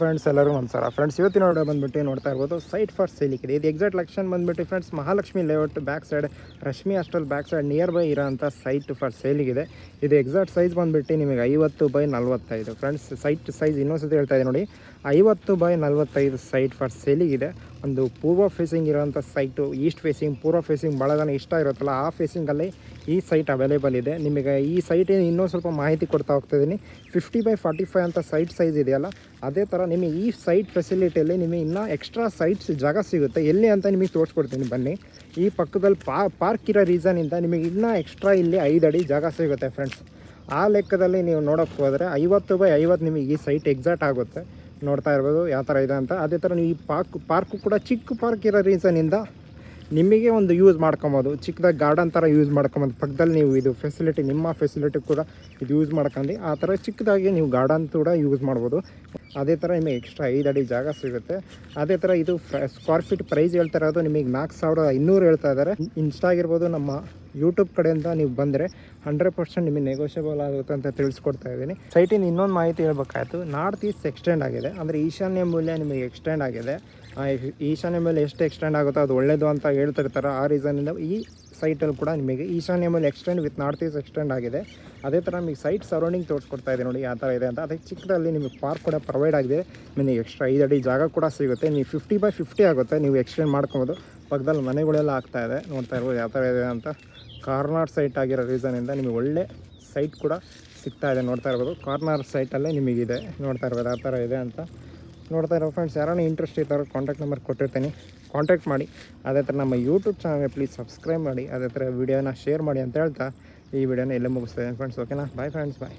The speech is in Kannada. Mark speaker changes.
Speaker 1: ಫ್ರೆಂಡ್ಸ್ ಎಲ್ಲರೂ ನಮಸ್ಕಾರ ಫ್ರೆಂಡ್ಸ್ ಇವತ್ತಿನ ವಿಡಿಯೋ ಬಂದ್ಬಿಟ್ಟು ನೋಡ್ತಾ ಇರ್ಬೋದು. ಸೈಟ್ ಫಾರ್ ಸೇಲಿಕ್ ಇದೆ. ಇದು ಎಕ್ಸಾಕ್ಟ್ ಲಕ್ಷನ್ ಬಂದ್ಬಿಟ್ಟು friends Mahalakshmi layout back side Rashmi hostel back side nearby ಇರೋಂಥ ಸೈಟ್ ಫಾರ್ ಸೇಲಿಗಿದೆ ಇದು. ಎಕ್ಸಾಕ್ಟ್ ಸೈಜ್ ಬಂದ್ಬಿಟ್ಟು ನಿಮಗೆ ಐವತ್ತು ಬೈ ನಲ್ವತ್ತೈದು. ಫ್ರೆಂಡ್ಸ್ ಸೈಟ್ ಸೈಜ್ ಇನ್ನೊಂದ್ಸತಿ ಹೇಳ್ತಾ ಇದೆ ನೋಡಿ. ಐವತ್ತು ಬೈ ನಲ್ವತ್ತೈದು ಸೈಟ್ ಫಾರ್ ಸೇಲಿಗಿದೆ ಒಂದು ಪೂರ್ವ ಫೇಸಿಂಗ್ ಇರೋಂಥ ಸೈಟು ಈಸ್ಟ್ ಫೇಸಿಂಗ್ ಪೂರ್ವ ಫೇಸಿಂಗ್ ಭಾಳ ಇಷ್ಟ ಇರುತ್ತಲ್ಲ, ಆ ಫೇಸಿಂಗಲ್ಲಿ ಈ ಸೈಟ್ ಅವೈಲೇಬಲ್ ಇದೆ. ನಿಮಗೆ ಈ ಸೈಟ್ ಇನ್ನೊಂದು ಸ್ವಲ್ಪ ಮಾಹಿತಿ ಕೊಡ್ತಾ ಹೋಗ್ತಿದ್ದೀನಿ ಫಿಫ್ಟಿ ಬೈ ಫಾರ್ಟಿ ಫೈವ್ ಅಂತ ಸೈಟ್ ಸೈಜ್ ಇದೆಯಲ್ಲ, ಅದೇ ಥರ ನಿಮಗೆ ಈ ಸೈಟ್ ಫೆಸಿಲಿಟಿಯಲ್ಲಿ ನಿಮಗೆ ಇನ್ನೂ ಎಕ್ಸ್ಟ್ರಾ ಸೈಟ್ಸ್ ಜಾಗ ಸಿಗುತ್ತೆ. ಎಲ್ಲಿ ಅಂತ ನಿಮಗೆ ತೋರಿಸ್ಕೊಡ್ತೀನಿ ಬನ್ನಿ. ಈ ಪಕ್ಕದಲ್ಲಿ ಪಾರ್ಕ್ ಇರೋ ರೀಸನಿಂದ ನಿಮಗೆ ಇನ್ನೂ ಎಕ್ಸ್ಟ್ರಾ ಇಲ್ಲಿ ಐದು ಅಡಿ ಜಾಗ ಸಿಗುತ್ತೆ ಫ್ರೆಂಡ್ಸ್ ಆ ಲೆಕ್ಕದಲ್ಲಿ ನೀವು ನೋಡೋಕ್ಕೆ ಹೋದರೆ ಐವತ್ತು ಬೈ ಐವತ್ತು ನಿಮಗೆ ಈ ಸೈಟ್ ಎಕ್ಸಾಕ್ಟ್ ಆಗುತ್ತೆ. ನೋಡ್ತಾ ಇರ್ಬೋದು, ಯಾವ ಥರ ಇದೆ ಅಂತ. ಅದೇ ಥರ ನೀವು ಈ ಪಾರ್ಕ್ ಪಾರ್ಕು ಕೂಡ ಚಿಕ್ಕ ಪಾರ್ಕ್ ಇರೋ ರೀಸನಿಂದ ನಿಮಗೆ ಒಂದು ಯೂಸ್ ಮಾಡ್ಕೊಬೋದು. ಚಿಕ್ಕದಾಗಿ ಗಾರ್ಡನ್ ಥರ ಯೂಸ್ ಮಾಡ್ಕೊಬೋದು. ಪಕ್ಕದಲ್ಲಿ ನೀವು ಇದು ಫೆಸಿಲಿಟಿ ನಿಮ್ಮ ಫೆಸಿಲಿಟಿ ಕೂಡ ಇದು ಯೂಸ್ ಮಾಡ್ಕೊಂಡು, ಆ ಥರ ಚಿಕ್ಕದಾಗಿ ನೀವು ಗಾರ್ಡನ್ ಕೂಡ ಯೂಸ್ ಮಾಡ್ಬೋದು. ಅದೇ ಥರ ನಿಮಗೆ ಎಕ್ಸ್ಟ್ರಾ ಐದು ಅಡಿ ಜಾಗ ಸಿಗುತ್ತೆ. ಅದೇ ಥರ ಇದು ಸ್ಕ್ವೇರ್ ಫೀಟ್ ಪ್ರೈಸ್ ಹೇಳ್ತಾ ಇರೋದು ನಿಮಗೆ ನಾಲ್ಕು ಸಾವಿರದ ಇನ್ನೂರು ಹೇಳ್ತಾ ಇದ್ದಾರೆ. ಇನ್ಸ್ಟಾ ಆಗಿರ್ಬೋದು ನಮ್ಮ ಯೂಟ್ಯೂಬ್ ಕಡೆಯಿಂದ ನೀವು ಬಂದರೆ ಹಂಡ್ರೆಡ್ ಪರ್ಸೆಂಟ್ ನಿಮಗೆ ನೆಗೋಷಿಯಬಲ್ ಆಗುತ್ತೆ ಅಂತ ತಿಳಿಸ್ಕೊಡ್ತಾ ಇದ್ದೀನಿ. ಸೈಟಿನ ಇನ್ನೊಂದು ಮಾಹಿತಿ ಹೇಳ್ಬೇಕಾಯ್ತು. ನಾರ್ತ್ ಈಸ್ಟ್ ಎಕ್ಸ್ಟೆಂಡ್ ಆಗಿದೆ. ಅಂದರೆ ಈಶಾನ್ಯ ಮೂಲ್ಯ ನಿಮಗೆ ಎಕ್ಸ್ಟೆಂಡ್ ಆಗಿದೆ. ಈಶಾನ್ಯ ಮೇಲೆ ಎಷ್ಟು ಎಕ್ಸ್ಟೆಂಡ್ ಆಗುತ್ತೋ ಅದು ಒಳ್ಳೆಯದು ಅಂತ ಹೇಳ್ತಿರ್ತಾರೆ ಆ ರೀಸನಿಂದ ಈ ಸೈಟಲ್ಲಿ ಕೂಡ ನಿಮಗೆ ಈಶಾನ್ಯ ಮೇಲೆ extend with north east extend ಆಗಿದೆ. ಅದೇ ಥರ ನಿಮಗೆ ಸೈಟ್ ಸರೌಂಡಿಂಗ್ ತೋರಿಸ್ಕೊಡ್ತಾ ಇದೆ ನೋಡಿ ಯಾವ ಥರ ಇದೆ ಅಂತ. ಅದೇ ಚಿಕ್ಕದಲ್ಲಿ ನಿಮಗೆ ಪಾರ್ಕ್ ಕೂಡ ಪ್ರೊವೈಡ್ ಆಗಿದೆ. ನಿಮಗೆ ಎಕ್ಸ್ಟ್ರಾ ಐದು ಅಡಿ ಜಾಗ ಕೂಡ ಸಿಗುತ್ತೆ. ನೀವು ಫಿಫ್ಟಿ ಬೈ ಫಿಫ್ಟಿ ಆಗುತ್ತೆ, ನೀವು ಎಕ್ಸ್ಟೆಂಡ್ ಮಾಡ್ಕೊಬೋದು. ಪಕ್ಕದಲ್ಲಿ ಮನೆಗಳೆಲ್ಲ ಆಗ್ತಾ ಇದೆ. ನೋಡ್ತಾ ಇರ್ಬೋದು ಯಾವ ಥರ ಇದೆ ಅಂತ. ಕಾರ್ನರ್ ಸೈಟ್ ಆಗಿರೋ ರೀಸನಿಂದ ನಿಮಗೆ ಒಳ್ಳೆ ಸೈಟ್ ಕೂಡ ಸಿಗ್ತಾ ಇದೆ ನೋಡ್ತಾ ಇರ್ಬೋದು. ಕಾರ್ನರ್ ಸೈಟಲ್ಲೇ ನಿಮಗಿದೆ ನೋಡ್ತಾ ಇರ್ಬೋದು ಯಾವ ಥರ ಇದೆ ಅಂತ. ನೋಡ್ತಾ ಇರೋ ಫ್ರೆಂಡ್ಸ್ ಯಾರನ್ನ ಇಂಟ್ರೆಸ್ಟ್ ಇರ್ತಾರೋ ಕಾಂಟ್ಯಾಕ್ಟ್ ನಂಬರ್ ಕೊಟ್ಟಿರ್ತೀನಿ. ಕಾಂಟ್ಯಾಕ್ಟ್ ಮಾಡಿ. ಅದೇ ಥರ ನಮ್ಮ ಯೂಟ್ಯೂಬ್ ಚಾನಲ್ಗೆ ಪ್ಲೀಸ್ ಸಬ್ಸ್ಕ್ರೈಬ್ ಮಾಡಿ. ಅದೇ ಥರ ವೀಡಿಯೋನ ಶೇರ್ ಮಾಡಿ ಅಂತ ಹೇಳ್ತಾ ಈ ವಿಡಿಯೋನ ಎಲ್ಲೇ ಮುಗಿಸ್ತೇನೆ ಫ್ರೆಂಡ್ಸ್ ಓಕೆನಾ ಬಾಯ್ ಫ್ರೆಂಡ್ಸ್ ಬಾಯ್